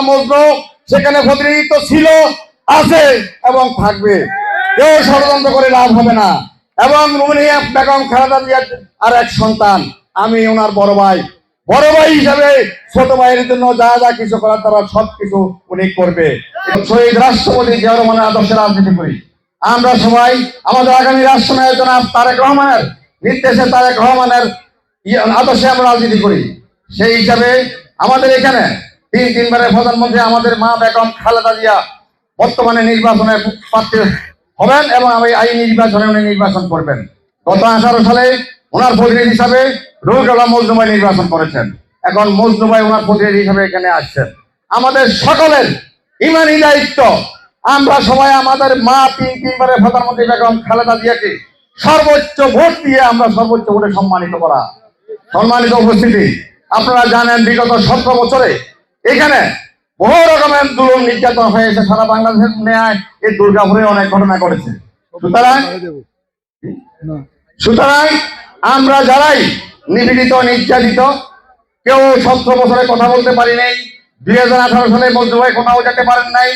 মজনু সেখানে প্রতিনিধিত্ব ছিল, আছে এবং থাকবে। কেউ ষড়যন্ত্র করে লাভ হবে না। এবং বেগম আর এক সন্তান, আমি ওনার বড় ভাই। বড় ভাই হিসাবে ছোট ভাইয়ের জন্য যা যা কিছু করার, তারা উনি করবে। শহীদ রাষ্ট্রপতি আদর্শে রাজনীতি করি। আমরা সবাই, আমাদের আগামী রাষ্ট্রনায়ক জনাব তারেক রহমানের নির্দেশে তারেক রহমানের আদর্শে আমরা রাজনীতি করি। সেই হিসাবে আমাদের এখানে তিন তিনবারের প্রধানমন্ত্রী আমাদের মা বেগম খালেদা জিয়া বর্তমানে নির্বাচনে প্রার্থী হবেন এবং আমি এই নির্বাচনে উনি নির্বাচন করবেন। গত আঠারো সালে ওনার প্রতিনিধি হিসাবে রবিকুল্লাহ মজনুমাই নির্বাচন করেছেন। এখন মজনুমাই ওনার প্রতিনিধি হিসাবে এখানে আসছেন। আমাদের সকলের ইমানি দায়িত্ব। আমরা সবাই আমাদের মা তিন তিনবারের প্রধানমন্ত্রী বেগম খালেদা জিয়াকে সর্বোচ্চ ভোট দিয়ে আমরা সর্বোচ্চ ভোটে সম্মানিত করা। সম্মানিত উপস্থিতি। আপনারা জানেন বিগত সতেরো বছরে এখানে বহু রকমের দুলন নির্যাতন হয়েছে, সারা বাংলাদেশের ন্যায় এই দুর্গাপুরে অনেক ঘটনা ঘটেছে। সুতরাং সুতরাং আমরা যারাই নিপীড়িত, নির্যাতিত, কেউ সতেরো বছরে কথা বলতে পারি নাই, দুই হাজার আঠারো সালে মধ্যভাই কোথাও যেতে পারেন নাই,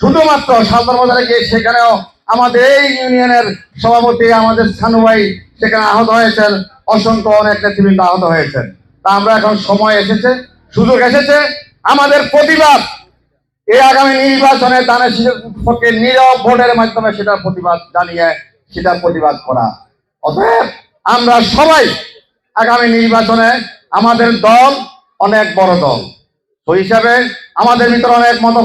শুধুমাত্র সাধারণ বাজারে গিয়ে সেখানেও আমাদের এই ইউনিয়নের সভাপতি আমাদের ছানু ভাই সেখানে আহত হয়েছেন, অসংখ্য অনেক নেতৃবৃন্দ আহত হয়েছেন। তা আমরা এখন সময় এসেছে, সুযোগ এসেছে আমাদের প্রতিবাদ। এই আগামী নির্বাচনে দানের পক্ষে নীরব ভোটের মাধ্যমে সেটার প্রতিবাদ জানিয়ে সেটার প্রতিবাদ করা। অতএব আমরা সবাই আগামী নির্বাচনে আমাদের দল অনেক বড় দল। সেই হিসাবে আমাদের ভিতরে অনেক মত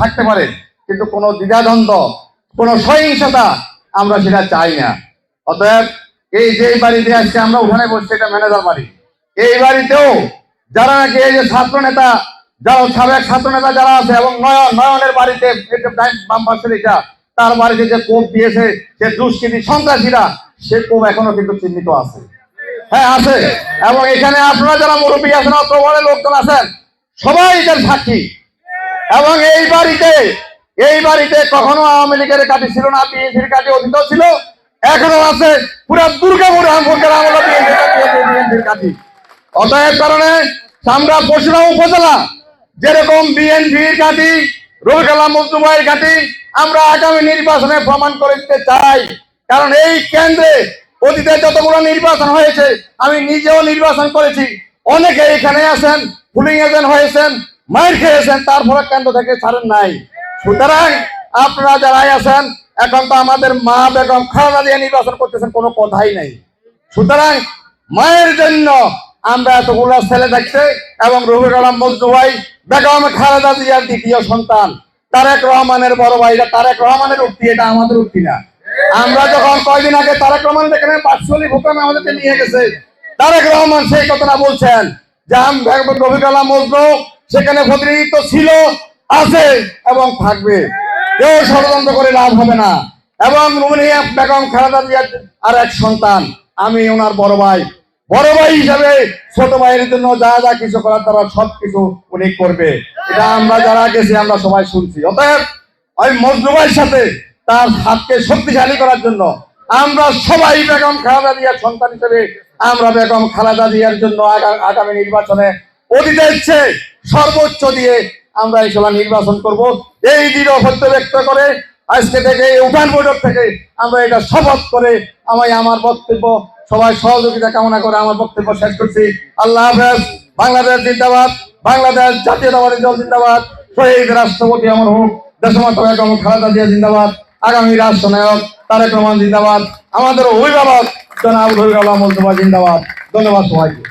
থাকতে পারে, কিন্তু কোনো দ্বিধাদ্বন্দ্ব, কোনো সহিংসতা আমরা সেটা চাই না। অতএব এই যে বাড়িতে আজকে আমরা ওখানে বসছি, এটা ম্যানেজার বাড়ি। এই বাড়িতেও যারা নাকি এই যে ছাত্র নেতা যারা সাবেক ছাত্র নেতা যারা আছে এবং নয়ন, নয়নের বাড়িতে বাম তার বাড়িতে যে কোপ দিয়েছে সে দুষ্কৃতি সন্ত্রাসীরা সে কোপ এখনও কিন্তু চিহ্নিত আছে। হ্যাঁ আছে। এবং এখানে আপনারা যারা মুরব্বী আছেন অত লোকজন আছেন, সবাই এটার সাক্ষী। এবং এই বাড়িতে এই বাড়িতে কখনো আওয়ামী লীগের কাটি ছিল না, বিএনপির কাটি অতীত ছিল। এখনও আছে। পুরো দুর্গাপুর আমফুরকার আমল বিএনপির কাটি অতএব কারণে আমরা পশুরা উপজেলা যেরকম বিএনপির ঘাঁটি রবিকাল্লা মজদুমাইয়ের ঘাঁটি, আমরা আগামী নির্বাচনে প্রমাণ করে দিতে চাই। কারণ এই কেন্দ্রে অতীতে যতগুলো নির্বাচন হয়েছে, আমি নিজেও নির্বাচন করেছি। অনেকে এখানে আছেন পুলিং এজেন্ট হয়েছেন মাইর খেয়েছেন, তারপরে কেন্দ্র থেকে ছাড়েন নাই। সুতরাং আপনারা যারাই আছেন, এখন তো আমাদের মা বেগম খালেদা দিয়ে নির্বাচন করতেছেন, কোনো কথাই নাই। সুতরাং মায়ের জন্য আমরা এতগুলো ছেলে দেখছে এবং রবির আলম মজনু ভাই বেগম খালেদা জিয়ার দ্বিতীয় সন্তান, তারেক রহমানের বড় ভাই এটা তারেক রহমানের উক্তি, এটা আমাদের উক্তি না। আমরা যখন কয়দিন আগে তারেক রহমান এখানে পাঁচশোলি ভূকম্প আমাদেরকে নিয়ে গেছে। তারেক রহমান সেই কথাটা বলছেন যে বেগম রবির মজনু সেখানে প্রতিনিধিত্ব ছিল, আছে এবং থাকবে। কেউ ষড়যন্ত্র করে লাভ হবে না। এবং বেগম খালেদা জিয়ার আর এক সন্তান, আমি ওনার বড় ভাই। বড় ভাই হিসাবে ছোট ভাইয়ের জন্য যা যা কিছু করার তারা সব কিছু উনি করবে। এটা আমরা যারা গেছি, আমরা সবাই শুনছি। অতএব ওই মজলুমের সাথে তার হাতকে শক্তিশালী করার জন্য আমরা সবাই বেগম খালেদা জিয়ার সন্তান হিসেবে আমরা বেগম খালেদা জিয়ার জন্য আগা- আগামী নির্বাচনে অতীতে ইচ্ছে সর্বোচ্চ দিয়ে আমরা এই সভা নির্বাচন করব। এই দৃঢ় সত্য ব্যক্ত করে আজকে থেকে উঠান বৈঠক থেকে আমরা এটা শপথ করে আমি আমার বক্তব্য সবাই সহযোগিতা কামনা করে আমার বক্তব্য শেষ করছি। আল্লাহ হাফেজ। বাংলাদেশ জিন্দাবাদ। বাংলাদেশ জাতীয়তাবাদী দল জিন্দাবাদ। শহীদ রাষ্ট্রপতি আমার হোক দেশ খালেদা জিয়া জিন্দাবাদ। আগামী রাষ্ট্রনায়ক তারেক রহমান জিন্দাবাদ। আমাদের অভিভাবক জনাব আলম জিন্দাবাদ। ধন্যবাদ সবাইকে।